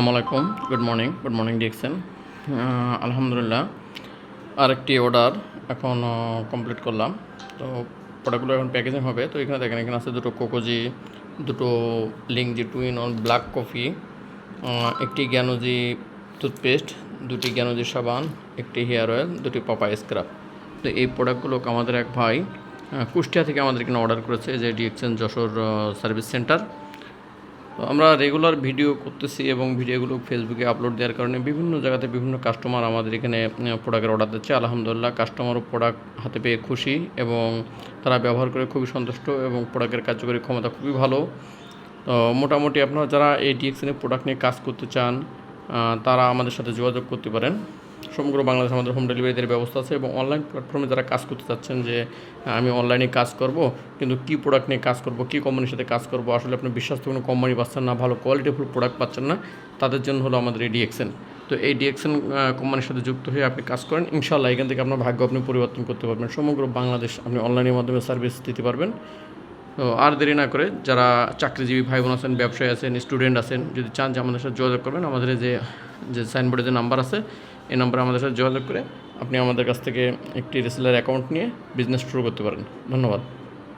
আসসালামু আলাইকুম। Good morning good morning ডিএক্সেন আলহামদুলিল্লাহ, আরেকটি অর্ডার এখন কমপ্লিট করলাম। তো প্রোডাক্টগুলো এখন প্যাকেজিং হবে। তো এখানে দেখেন, এখানে আছে দুটো কোকোজি, দুটো Lingzhi two in one black coffee একটি জ্ঞানজি টুথপেস্ট দুটি জ্ঞানজি সাবান, একটি হেয়ার অয়েল, দুটি পাপাই স্ক্রাব তো এই প্রোডাক্টগুলো আমাদের এক ভাই কুষ্টিয়া থেকে আমাদের এখানে অর্ডার করেছে, যে ডিএক্সেন যশোর সার্ভিস সেন্টার তো আমরা রেগুলার ভিডিও করতেছি এবং ভিডিওগুলো ফেসবুকে আপলোড দেওয়ার কারণে বিভিন্ন জায়গাতে বিভিন্ন কাস্টমার আমাদের এখানে প্রোডাক্টের অর্ডার দিচ্ছে। আলহামদুলিল্লাহ কাস্টমারও প্রোডাক্ট হাতে পেয়ে খুশি এবং তারা ব্যবহার করে খুবই সন্তুষ্ট এবং প্রোডাক্টের কার্যকরী ক্ষমতা খুবই ভালো। তো মোটামুটি আপনারা যারা এই ডিএক্সএনের প্রোডাক্ট নিয়ে কাজ করতে চান তারা আমাদের সাথে যোগাযোগ করতে পারেন। সমগ্র বাংলাদেশ, আমাদের হোম ডেলিভারিদের ব্যবস্থা আছে এবং অনলাইন প্ল্যাটফর্মে যারা কাজ করতে চাচ্ছেন যে আমি অনলাইনে কাজ করব, কিন্তু কি প্রোডাক্ট নিয়ে কাজ করব, কি কোম্পানির সাথে কাজ করব, আসলে আপনি বিশ্বাস্ত কোনো কোম্পানি পাচ্ছেন না, ভালো কোয়ালিটিফুল প্রোডাক্ট পাচ্ছেন না, তাদের জন্য হলো আমাদের এই ডিএক্সেন তো এই ডিএক্সেন কোম্পানির সাথে যুক্ত হয়ে আপনি কাজ করেন ইনশাল্লাহ এখান থেকে আপনার ভাগ্য আপনি পরিবর্তন করতে পারবেন। সমগ্র বাংলাদেশ আপনি অনলাইনের মাধ্যমে সার্ভিস দিতে পারবেন। তো আর দেরি না করে যারা চাকরিজীবী ভাই বোন আছেন, ব্যবসায়ী আছেন স্টুডেন্ট আছেন, যদি চান যে আমাদের সাথে যোগাযোগ করবেন, আমাদের যে যে সাইনবোর্ডে যে নাম্বার আছে, এই নাম্বারে আমাদের সাথে যোগাযোগ করে আপনি আমাদের কাছ থেকে একটি রেসেলার অ্যাকাউন্ট নিয়ে বিজনেস শুরু করতে পারেন। ধন্যবাদ।